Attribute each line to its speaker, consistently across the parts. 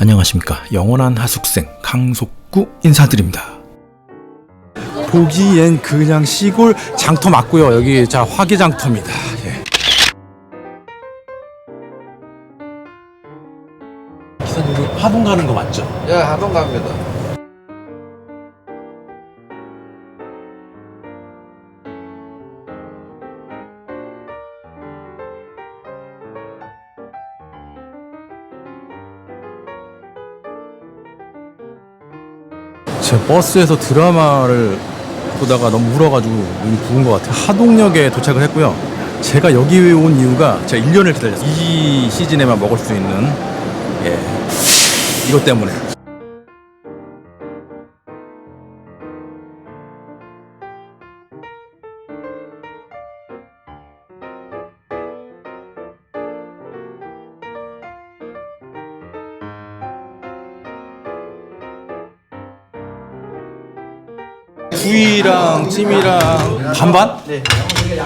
Speaker 1: 안녕하십니까. 영원한 하숙생 강속구 인사드립니다. 보기엔 그냥 시골 장터 맞고요. 여기 자 화계장터입니다. 예. 기사님도 화분 가는 거 맞죠?
Speaker 2: 예, 하동 갑니다.
Speaker 1: 제 버스에서 드라마를 보다가 너무 울어가지고 눈이 부은 것 같아요. 하동역에 도착을 했고요. 제가 여기 온 이유가 제가 1년을 기다렸어요. 이 시즌에만 먹을 수 있는 예 이것 때문에. 구이랑 찜이랑 반반? 네.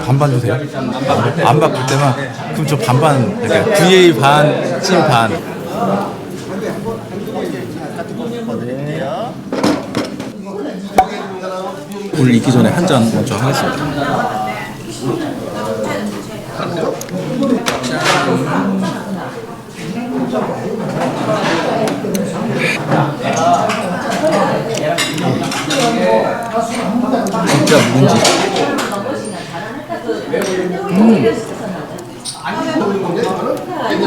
Speaker 1: 반반 주세요. 안 바쁠 때만. 그럼 저 반반 이렇게 구이 반, 찜 반. 오늘 있기 전에 한 잔 먼저 하겠습니다. 진짜 묵은지. 음.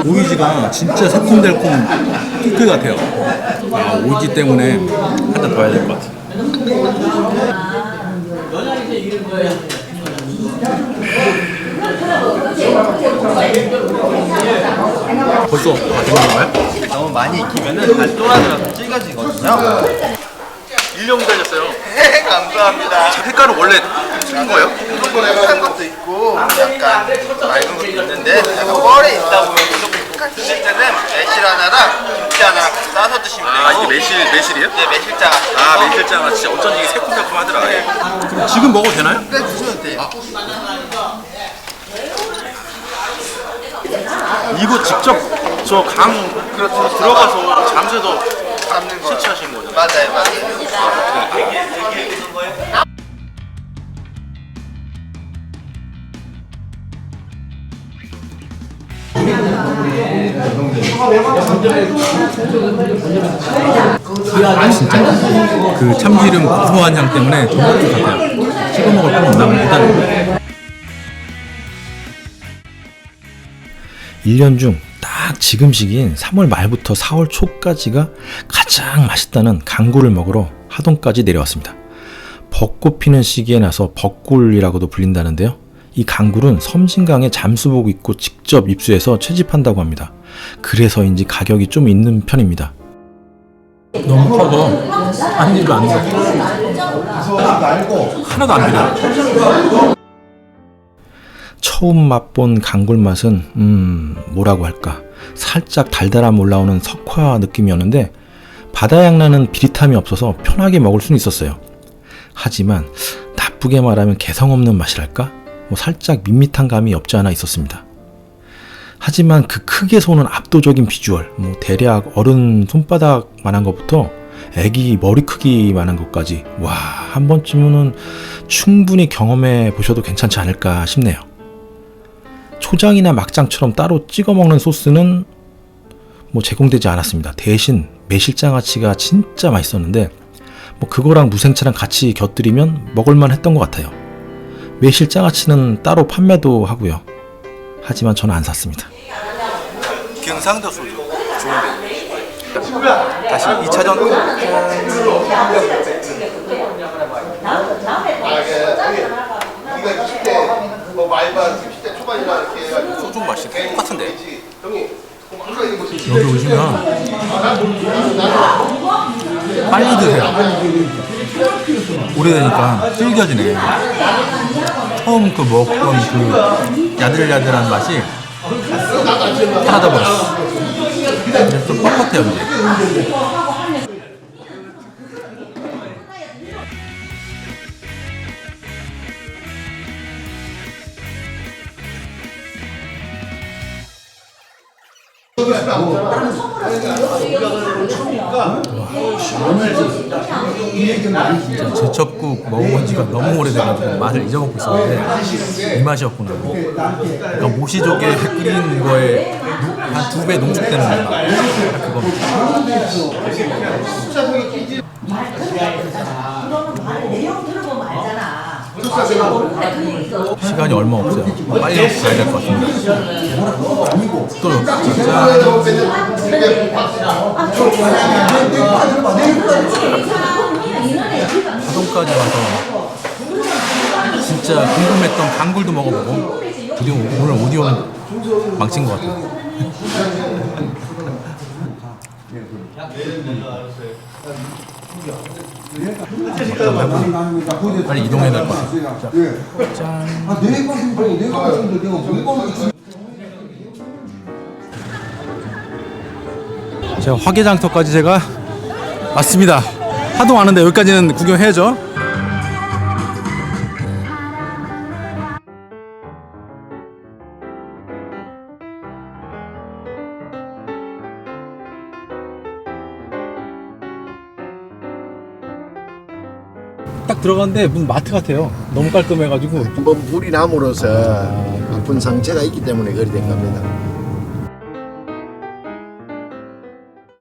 Speaker 1: 오이지가 진짜 새콤달콤 피클 같아요. 아, 오이지 때문에 한잔 더 해야 될 것 같아요. 벌써 다 되는 건가요?
Speaker 2: 너무 많이 익히면은 다 쫄아들어서 찌가지거든요.
Speaker 3: 1년 기다렸어요.
Speaker 2: 네, 감사합니다.
Speaker 3: 색깔은 원래 틀린 거예요?
Speaker 2: 한 것도 있고, 약간 맑은 것도 있는데, 약간 뻘에 있다 보면 조금 드실 때는 매실 하나랑 김치 하나 싸서 드시면 돼요.
Speaker 3: 아 이게 매실 매실이에요?
Speaker 2: 네, 매실장.
Speaker 3: 아 매실장아 진짜 어쩐지 이게 새콤달콤하더라. 예.
Speaker 1: 그럼 지금 먹어도 되나요?
Speaker 2: 네, 드셔도 돼요.
Speaker 3: 이거 직접 저강 그렇죠 들어가서 잠수도
Speaker 2: 담는 거.
Speaker 3: 채취하신 거잖아요.
Speaker 2: 맞아요, 맞아요.
Speaker 1: 아 진짜 그 참기름 고소한 향 때문에 정말 좋 같아요. 찍어 먹을 건 없나 일단 1년 중 딱 지금 시기인 3월 말부터 4월 초까지가 가장 맛있다는 강굴을 먹으러 하동까지 내려왔습니다. 벚꽃 피는 시기에 나서 벚굴이라고도 불린다는데요. 이 강굴은 섬진강에 잠수복 입고 직접 입수해서 채집한다고 합니다. 그래서인지 가격이 좀 있는 편입니다. 너무 커서 한 입도 안 돼. 하나도 안 비려. 처음 맛본 강굴 맛은 음 뭐라고 할까 살짝 달달함 올라오는 석화 느낌이었는데 바다향 나는 비릿함이 없어서 편하게 먹을 수는 있었어요. 하지만 나쁘게 말하면 개성 없는 맛이랄까 뭐 살짝 밋밋한 감이 없지 않아 있었습니다. 하지만 그 크게 쏘는 압도적인 비주얼, 뭐 대략 어른 손바닥만한 것부터 애기 머리 크기만한 것까지 와 한 번쯤은 충분히 경험해 보셔도 괜찮지 않을까 싶네요. 초장이나 막장처럼 따로 찍어 먹는 소스는 뭐 제공되지 않았습니다. 대신 매실장아찌가 진짜 맛있었는데 뭐 그거랑 무생채랑 같이 곁들이면 먹을만 했던 것 같아요. 매실장아찌는 따로 판매도 하고요. 하지만 저는 안 샀습니다.
Speaker 3: 경상도 소주 좋은데. 다시 2차전
Speaker 2: 우 리가 20대, 뭐 말반 10대 초반이라 이렇게 해가지고.
Speaker 3: 소주 맛이 똑같은데.
Speaker 1: 여기 오시면 빨리 드세요. 오래되니까 질겨지네. 처음 그 먹던 그 야들야들한 맛이 사라져 버렸어. 이제 좀 뻣뻣해요 이제.
Speaker 3: 진짜 제첩국 먹어본 지가 너무 오래돼가지고 맛을 잊어먹고 있었는데 이 맛이었구나. 그러니까 모시조개 끓인 거에 한 두 배 농축되는 맛.
Speaker 4: 딱그 얘기가
Speaker 3: 시간이 얼마 없어요. 빨리 가야 될 것 같습니다. 또 진짜 하동까지 와서 진짜 궁금했던 강굴도 먹어보고 드디어 오늘 오디오는 망친 것 같아요. 빨리 이동해야 될 것 같아요. 짠. 제가 화개장터까지 제가 왔습니다. 하동 아는데 여기까지는 구경해야죠. 딱 들어갔는데 무슨 마트 같아요. 너무 깔끔해가지고
Speaker 5: 뭐 물이 남으로서 아픈 상처가 있기 때문에 그리 된 겁니다.